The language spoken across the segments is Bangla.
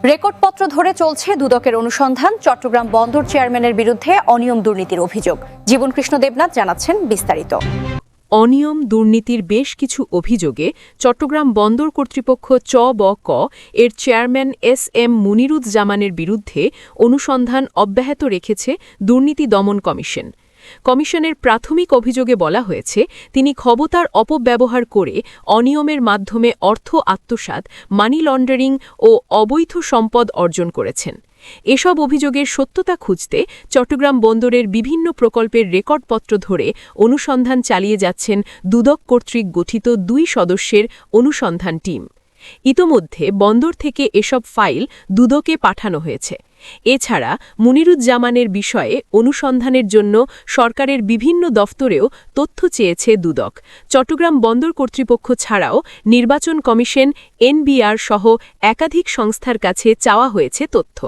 রেকর্ডপত্র ধরে চলছে দুদকের অনুসন্ধান, চট্টগ্রাম বন্দর চেয়ারম্যানের বিরুদ্ধে অনিয়ম দুর্নীতির অভিযোগ। জীবনকৃষ্ণ দেবনাথ জানাচ্ছেন বিস্তারিত। অনিয়ম দুর্নীতির বেশ কিছু অভিযোগে চট্টগ্রাম বন্দর কর্তৃপক্ষ চ ব ক এর চেয়ারম্যান এস এম মুনিরুজ্জামানের বিরুদ্ধে অনুসন্ধান অব্যাহত রেখেছে দুর্নীতি দমন কমিশন। কমিশনের প্রাথমিক অভিযোগে বলা হয়েছে, তিনি ক্ষমতার অপব্যবহার করে অনিয়মের মাধ্যমে অর্থ আত্মসাৎ, মানি লন্ডারিং ও অবৈধ সম্পদ অর্জন করেছেন। এসব অভিযোগের সত্যতা খুঁজতে চট্টগ্রাম বন্দরের বিভিন্ন প্রকল্পের রেকর্ডপত্র ধরে অনুসন্ধান চালিয়ে যাচ্ছেন দুদক কর্তৃক গঠিত দুই সদস্যের অনুসন্ধান টিম। ইতোমধ্যে বন্দর থেকে এসব ফাইল দুদকে পাঠানো হয়েছে। এছাড়া মুনিরুজ্জামানের বিষয়ে অনুসন্ধানের জন্য সরকারের বিভিন্ন দফতরেও তথ্য চেয়েছে দুদক। চট্টগ্রাম বন্দর কর্তৃপক্ষ ছাড়াও নির্বাচন কমিশন, এনবিআর সহ একাধিক সংস্থার কাছে চাওয়া হয়েছে তথ্য।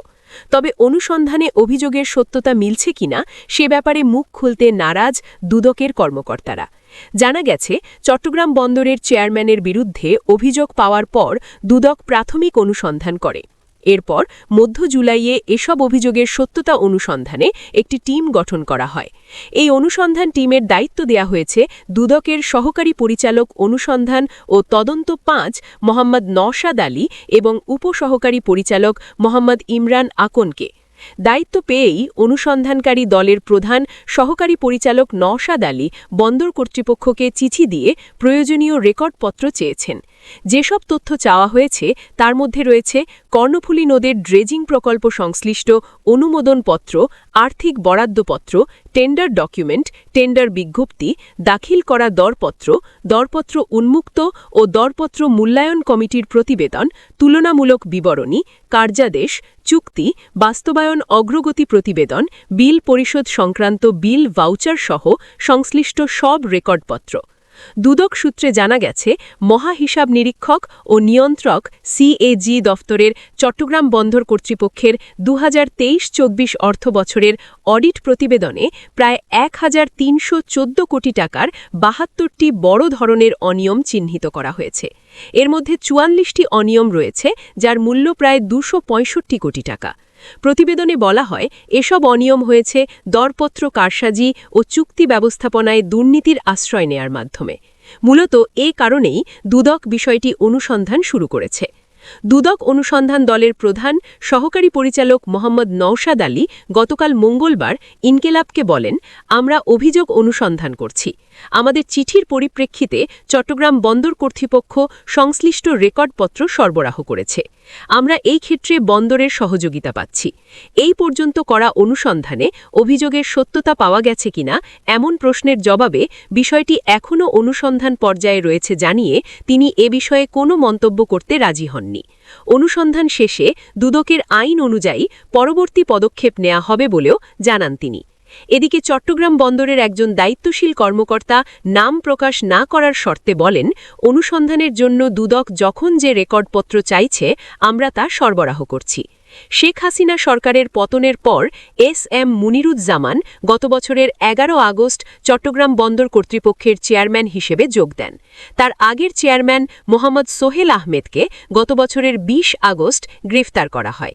তবে অনুসন্ধানে অভিযোগের সত্যতা মিলছে কিনা সে ব্যাপারে মুখ খুলতে নারাজ দুদকের কর্মকর্তারা। জানা গেছে, চট্টগ্রাম বন্দরের চেয়ারম্যানের বিরুদ্ধে অভিযোগ পাওয়ার পর দুদক প্রাথমিক অনুসন্ধান করে। এরপর মধ্য জুলাইয়ে এসব অভিযোগের সত্যতা অনুসন্ধানে একটি টিম গঠন করা হয়। এই অনুসন্ধান টিমের দায়িত্ব দেয়া হয়েছে দুদকের সহকারী পরিচালক অনুসন্ধান ও তদন্ত পাঁচ মোহাম্মদ নওশাদ আলী এবং উপসহকারী পরিচালক মোহাম্মদ ইমরান আকনকে। দায়িত্ব পেয়েই অনুসন্ধানকারী দলের প্রধান সহকারী পরিচালক নওশাদ আলী বন্দর কর্তৃপক্ষকে চিঠি দিয়ে প্রয়োজনীয় রেকর্ডপত্র চেয়েছেন। যেসব তথ্য চাওয়া হয়েছে, তার মধ্যে রয়েছে কর্ণফুলী নদের ড্রেজিং প্রকল্প সংশ্লিষ্ট অনুমোদনপত্র, আর্থিক বরাদ্দপত্র, টেন্ডার ডকুমেন্ট, টেন্ডার বিজ্ঞপ্তি, দাখিল করা দরপত্র দরপত্র উন্মুক্ত ও দরপত্র মূল্যায়ন কমিটির প্রতিবেদন, তুলনামূলক বিবরণী, কার্যাদেশ, চুক্তি, বাস্তবায়ন অগ্রগতি প্রতিবেদন, বিল পরিশোধ সংক্রান্ত বিল ভাউচার সহ সংশ্লিষ্ট সব রেকর্ডপত্র। দুদক সূত্রে জানা গেছে, মহাহিসাব নিরীক্ষক ও নিয়ন্ত্রক সিএজি দফতরের চট্টগ্রাম বন্দর কর্তৃপক্ষের দু হাজার তেইশ চব্বিশ অর্থ বছরের অডিট প্রতিবেদনে প্রায় এক হাজার তিনশো চোদ্দ কোটি টাকার বাহাত্তরটি বড় ধরনের অনিয়ম চিহ্নিত করা হয়েছে। এর মধ্যে চুয়াল্লিশটি অনিয়ম রয়েছে, যার মূল্য প্রায় দুশো কোটি টাকা। প্রতিবেদনে বলা হয়, এসব অনিয়ম হয়েছে দরপত্র কারসাজি ও চুক্তি ব্যবস্থাপনায় দুর্নীতির আশ্রয় নেয়ার মাধ্যমে। মূলত এ কারণেই দুদক বিষয়টি অনুসন্ধান শুরু করেছে। দুদক অনুসন্ধান দলের প্রধান সহকারী পরিচালক মোহাম্মদ নওশাদ আলী গতকাল মঙ্গলবার ইনকেলাবকে বলেন, আমরা অভিযোগ অনুসন্ধান করছি। আমাদের চিঠির পরিপ্রেক্ষিতে চট্টগ্রাম বন্দর কর্তৃপক্ষ সংশ্লিষ্ট রেকর্ডপত্র সরবরাহ করেছে। আমরা এই ক্ষেত্রে বন্দরের সহযোগিতা পাচ্ছি। এই পর্যন্ত করা অনুসন্ধানে অভিযোগের সত্যতা পাওয়া গেছে কিনা এমন প্রশ্নের জবাবে বিষয়টি এখনও অনুসন্ধান পর্যায়ে রয়েছে জানিয়ে তিনি এ বিষয়ে কোনো মন্তব্য করতে রাজি হননি। অনুসন্ধান শেষে দুদকের আইন অনুযায়ী পরবর্তী পদক্ষেপ নেওয়া হবে বলেও জানান তিনি। এদিকে চট্টগ্রাম বন্দরের একজন দায়িত্বশীল কর্মকর্তা নাম প্রকাশ না করার শর্তে বলেন, অনুসন্ধানের জন্য দুদক যখন যে রেকর্ডপত্র চাইছে, আমরা তা সরবরাহ করছি। শেখ হাসিনা সরকারের পতনের পর এস এম মুনিরুজ্জামান গত বছরের এগারো আগস্ট চট্টগ্রাম বন্দর কর্তৃপক্ষের চেয়ারম্যান হিসেবে যোগ দেন। তার আগের চেয়ারম্যান মোহাম্মদ সোহেল আহমেদকে গত বছরের ২০ আগস্ট গ্রেফতার করা হয়।